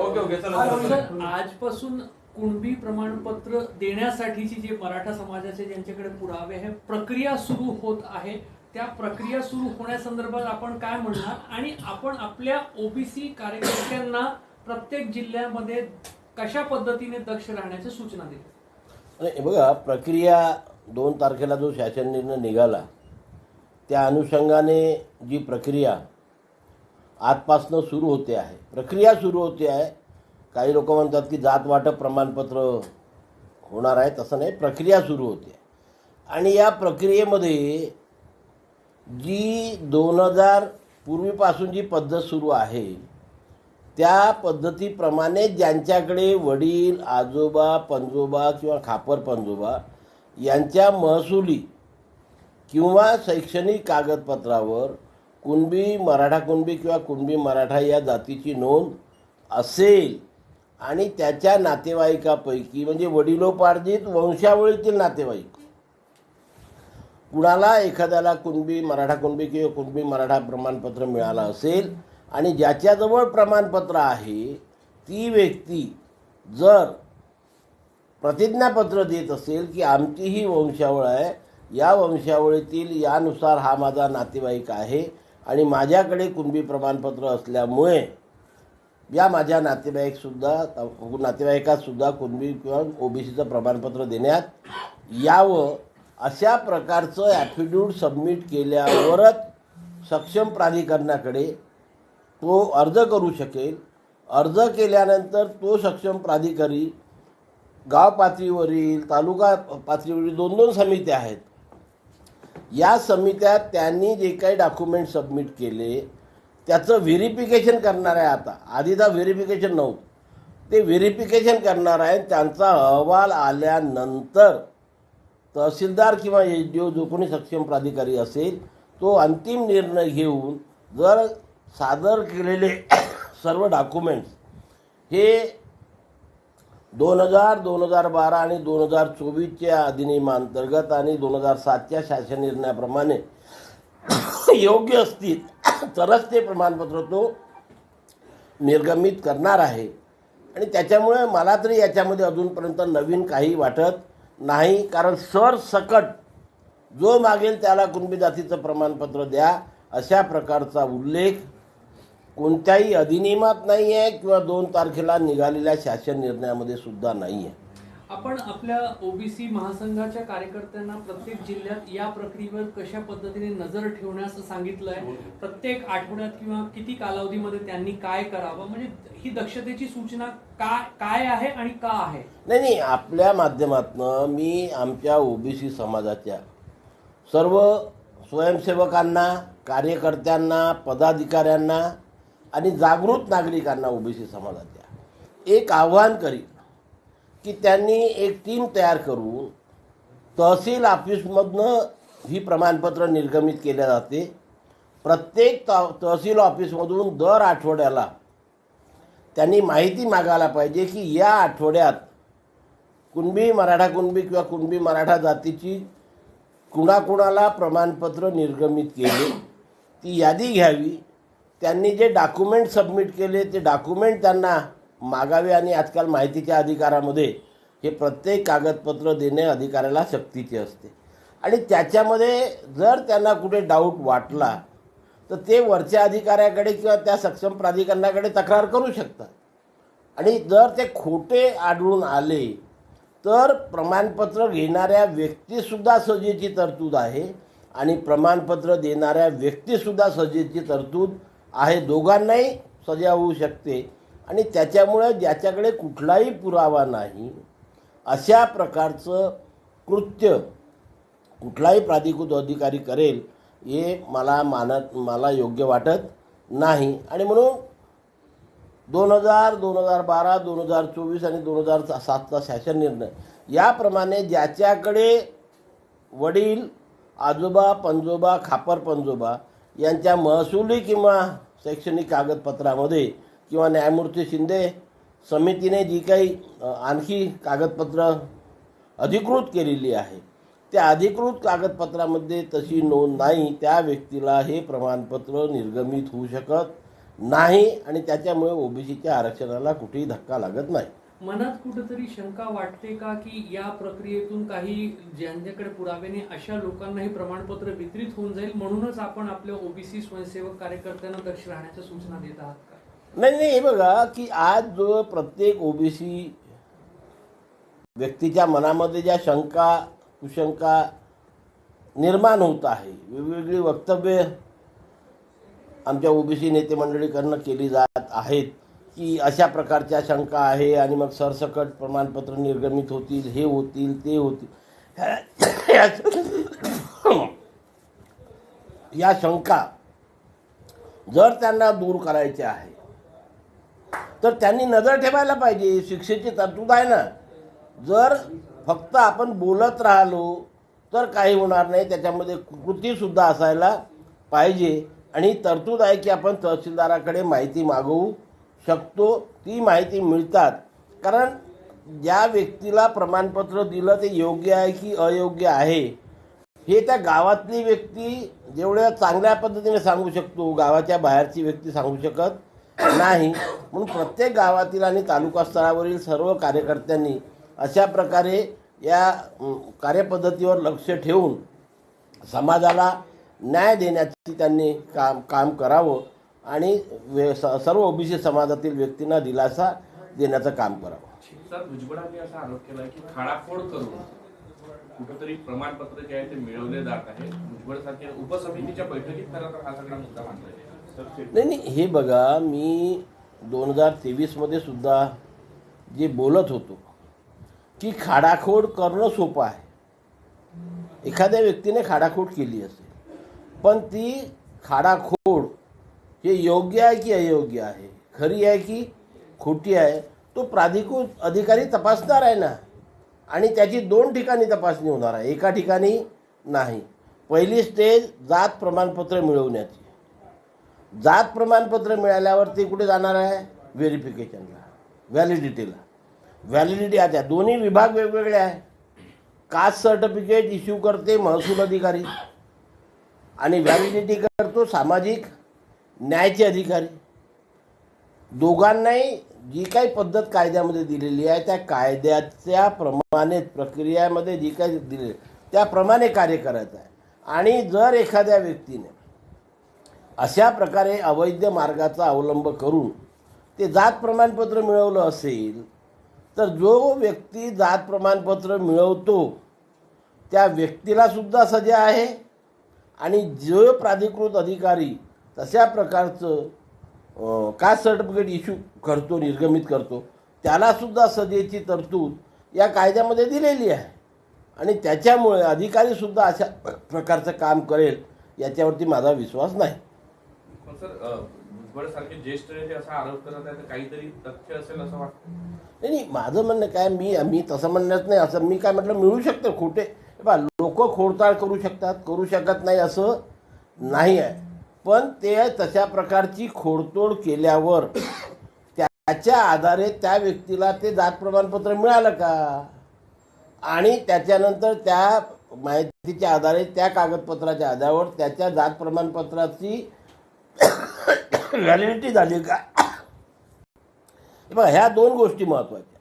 Okay okay चला चला. Sir आजपासून कुणबी प्रमाणपत्र देण्यासाठीची जी मराठा समाजाचे ज्यांच्याकडे पुरावे आहे प्रक्रिया सुरू होत आहे. त्या प्रक्रिया सुरू होण्यासंदर्भात आपण काय म्हणणार? आणि आपण आपल्या ओबीसी कार्यकर्त्यांना प्रत्येक जिल्ह्यामध्ये कशा पद्धतीने दक्ष राहण्याच्या सूचना दिल्या हे बघा प्रक्रिया दोन तारखेला जो शासन निर्णय निघाला त्या अनुषंगाने जी प्रक्रिया आजपासनं सुरू होते आहे. प्रक्रिया सुरू होते आहे. काही लोक म्हणतात की जात वाटप प्रमाणपत्र होणार आहे तसं नाही. प्रक्रिया सुरू होते आहे. आणि या प्रक्रियेमध्ये जी दोन हजार पूर्वीपासून जी पद्धत सुरू आहे त्या पद्धतीप्रमाणे ज्यांच्याकडे वडील आजोबा पंजोबा किंवा खापर पंजोबा यांच्या महसुली किंवा शैक्षणिक कागदपत्रावर कुणबी मराठा कुणबी किंवा कुणबी मराठा या जातीची नोंद असेल आणि त्याच्या नातेवाईकापैकी म्हणजे वडिलोपार्जित वंशावळीतील नातेवाईक कुणाला एखाद्याला कुणबी मराठा कुणबी किंवा कुणबी मराठा प्रमाणपत्र मिळालं असेल आणि ज्याच्याजवळ प्रमाणपत्र आहे ती व्यक्ती जर प्रतिज्ञापत्र देत असेल की आमची ही वंशावळ आहे या वंशावळीतील यानुसार हा माझा नातेवाईक आहे आणि माझ्याकडे कुणबी प्रमाणपत्र असल्यामुळे या माझ्या नातेवाईकसुद्धा नातेवाईकातसुद्धा कुणबी किंवा ओबीसीचं प्रमाणपत्र देण्यात यावं अशा प्रकारचं ॲफिड्यूट सबमिट केल्यावरच सक्षम प्राधिकरणाकडे तो अर्ज करू शकेल. अर्ज केल्यानंतर तो सक्षम प्राधिकारी गाव पातळीवरील तालुका पातळीवरील दोन दोन समित्या आहेत. या समित्यात त्यांनी जे काही डॉक्युमेंट सबमिट केले त्याचं व्हेरिफिकेशन करणार आहे आता. आधीचा व्हेरिफिकेशन नव्हतं. ते व्हेरिफिकेशन करणार आहे त्यांचा अहवाल आल्यानंतर तहसीलदार किंवा एच डी ओ जो कोणी सक्षम प्राधिकारी असेल तो अंतिम निर्णय घेऊन जर सादर केलेले सर्व डॉक्युमेंट्स हे दोन हजार दोन हजार बारा आणि दोन हजार चोवीसच्या अधिनियमांतर्गत आणि दोन हजार सातच्या शासन निर्णयाप्रमाणे योग्य असतील तरच ते प्रमाणपत्र तो निर्गमित करणार आहे. आणि त्याच्यामुळे मला तरी याच्यामध्ये अजूनपर्यंत नवीन काही वाटत नाही कारण सरसकट जो मागेल त्याला कुणबी जातीचं प्रमाणपत्र द्या अशा प्रकारचा उल्लेख कोणत्याही अधिनियमात नाही आहे किंवा दोन तारखेला निघालेल्या शासन निर्णयामध्ये सुद्धा नाही आहे आपण आपल्या ओबीसी महासंघाच्या कार्यकर्त्यांना प्रत्येक जिल्ह्यात या प्रक्रियेवर कशा पद्धतीने नजर ठेवण्यास सांगितलंय? प्रत्येक आठवड्यात किंवा किती कालावधीमध्ये त्यांनी काय करावं? म्हणजे ही दक्षतेची सूचना काय काय आहे आणि का आहे? नाही नाही आपल्या माध्यमातनं मी आमच्या ओबीसी समाजाच्या सर्व स्वयंसेवकांना कार्यकर्त्यांना पदाधिकाऱ्यांना आणि जागृत नागरिकांना ओबीसी समाजाच्या एक आव्हान करीन की त्यांनी एक टीम तयार करून तहसील ऑफिसमधनं ही प्रमाणपत्र निर्गमित केल्या जाते. प्रत्येक त तहसील ऑफिसमधून दर आठवड्याला त्यांनी माहिती मागायला पाहिजे की या आठवड्यात कुणबी मराठा कुणबी किंवा कुणबी मराठा जातीची कुणाकुणाला प्रमाणपत्र निर्गमित केले ती यादी घ्यावी. त्यांनी जे डॉक्युमेंट सबमिट केले ते डॉक्युमेंट त्यांना मागावे आणि आजकाल माहितीच्या अधिकारामध्ये हे प्रत्येक कागदपत्र देणे अधिकाऱ्याला सक्तीचे असते. आणि त्याच्यामध्ये जर त्यांना कुठे डाऊट वाटला तर ते वरच्या अधिकाऱ्याकडे किंवा त्या सक्षम प्राधिकरणाकडे तक्रार करू शकतात. आणि जर ते खोटे आढळून आले तर प्रमाणपत्र घेणाऱ्या व्यक्तीसुद्धा सजेची तरतूद आहे. आणि प्रमाणपत्र देणाऱ्या व्यक्तीसुद्धा सजेची तरतूद आहे. दोघांनाही सजा होऊ शकते. आणि त्याच्यामुळे ज्याच्याकडे कुठलाही पुरावा नाही अशा प्रकारचं कृत्य कुठलाही प्राधिकृत अधिकारी करेल हे मला मानत मला योग्य वाटत नाही. आणि म्हणून दोन हजार दोन हजार बारा दोन हजार चोवीस आणि दोन हजार सातचा शासन निर्णय याप्रमाणे ज्याच्याकडे वडील आजोबा पंजोबा खापर पंजोबा यांच्या महसुली किंवा शैक्षणिक कागदपत्रामध्ये किंवा न्यायमूर्ती शिंदे समितीने जी काही आणखी कागदपत्र अधिकृत केलेली आहे त्या अधिकृत कागदपत्रामध्ये तशी नोंद नाही त्या व्यक्तीला हे प्रमाणपत्र निर्गमित होऊ शकत नाही आणि त्याच्यामुळे ओबीसीच्या आरक्षणाला कुठेही धक्का लागत नाही. मनात कुठेतरी शंका वाटते का की या प्रक्रियेतून काही ज्यांच्याकडे पुरावे नाही अशा लोकांना हे प्रमाणपत्र वितरित होऊन जाईल म्हणूनच आपण आपल्या ओबीसी स्वयंसेवक कार्यकर्त्यांना दक्ष राहण्याच्या सूचना देत आहात का? नाही नाही हे बघा की आज जो प्रत्येक ओबीसी व्यक्तीच्या मनामध्ये ज्या शंका कुशंका निर्माण होत आहे वेगवेगळी वक्तव्य आमच्या ओबीसी नेते मंडळीकडनं केली जात आहेत की अशा प्रकारच्या शंका आहे आणि मग सरसकट प्रमाणपत्र निर्गमित होतील हे होतील ते होतील. या शंका जर त्यांना दूर करायच्या आहे तर त्यांनी नजर ठेवायला पाहिजे. शिक्षेची तरतूद आहे ना. जर फक्त आपण बोलत राहिलो तर काही होणार नाही. त्याच्यामध्ये कृतीसुद्धा असायला पाहिजे. आणि तरतूद आहे की आपण तहसीलदाराकडे माहिती मागवू. शकतो ती माहिती मिळतात. कारण ज्या व्यक्तीला प्रमाणपत्र दिलं ते योग्य आहे की अयोग्य आहे? हे त्या गावातली व्यक्ती जेवढ्या चांगल्या पद्धतीने सांगू शकतो गावाच्या बाहेरची व्यक्ती सांगू शकत नाही. म्हणून प्रत्येक गावातील आणि तालुका स्तरावरील सर्व कार्यकर्त्यांनी अशा प्रकारे या कार्यपद्धतीवर लक्ष ठेवून समाजाला न्याय देण्याची त्यांनी काम काम करावं. आणि सर्व ओबीसी समाजातील व्यक्तींना दिलासा देण्याचं काम करावं. सर भुजबळांनी असा आरोप केलाय की करून कुठंतरी प्रमाणपत्र जे आहे ते मिळवले जात आहे. भुजबळ सारख्या उपसमितीच्या बैठकीत खरं तर हा सगळा मुद्दा ते- नाही नाही हे बघा मी दोन हजार तेवीसमध्ये सुद्धा जे बोलत होतो की खाडाखोड करणं सोपं आहे. एखाद्या व्यक्तीने खाडाखोड केली असेल पण ती खाडाखोड हे योग्य आहे की अयोग्य आहे? खरी आहे की खोटी आहे? तो प्राधिकृत अधिकारी तपासणार आहे ना? आणि त्याची दोन ठिकाणी तपासणी होणार आहे. एका ठिकाणी नाही. पहिली स्टेज जात प्रमाणपत्र मिळवण्याची. जात प्रमाणपत्र मिळाल्यावर ते कुठे जाणार आहे? व्हेरिफिकेशनला व्हॅलिडिटीला व्हॅलिडिटी आता दोन्ही विभाग वेगवेगळे आहे कास्ट सर्टिफिकेट इश्यू करते महसूल अधिकारी. आणि व्हॅलिडिटी करतो सामाजिक न्यायाचे अधिकारी. दोघांनाही जी काही पद्धत कायद्यामध्ये दिलेली आहे त्या कायद्याच्या प्रमाणे प्रक्रियामध्ये जी काही दिलेली त्याप्रमाणे कार्य करायचं आहे. आणि जर एखाद्या व्यक्तीने अशा प्रकारे अवैध मार्गाचा अवलंब करून ते जात प्रमाणपत्र मिळवलं असेल तर जो व्यक्ती जात प्रमाणपत्र मिळवतो त्या व्यक्तीला सुद्धा सजा आहे. आणि जो प्राधिकृत अधिकारी तशा प्रकारचं कास्ट सर्टिफिकेट इश्यू करतो निर्गमित करतो त्यालासुद्धा सजेची तरतूद या कायद्यामध्ये दिलेली आहे. आणि त्याच्यामुळे अधिकारीसुद्धा अशा प्रकारचं काम करेल याच्यावरती माझा विश्वास नाही. नाही माझं म्हणणं काय मी मी तसं म्हणणंच नाही असं मी काय म्हटलं मिळू शकतं खोटे. बा लोक खोडताळ करू शकतात करू शकत नाही असं नाही आहे. पण ते तशा प्रकारची खोडतोड केल्यावर त्याच्या आधारे त्या व्यक्तीला ते जात प्रमाणपत्र मिळालं का? आणि त्याच्यानंतर त्या माहितीच्या आधारे त्या कागदपत्राच्या आधारावर त्याच्या जात प्रमाणपत्राची व्हॅलिडिटी झाली का? बघा ह्या दोन गोष्टी महत्त्वाच्या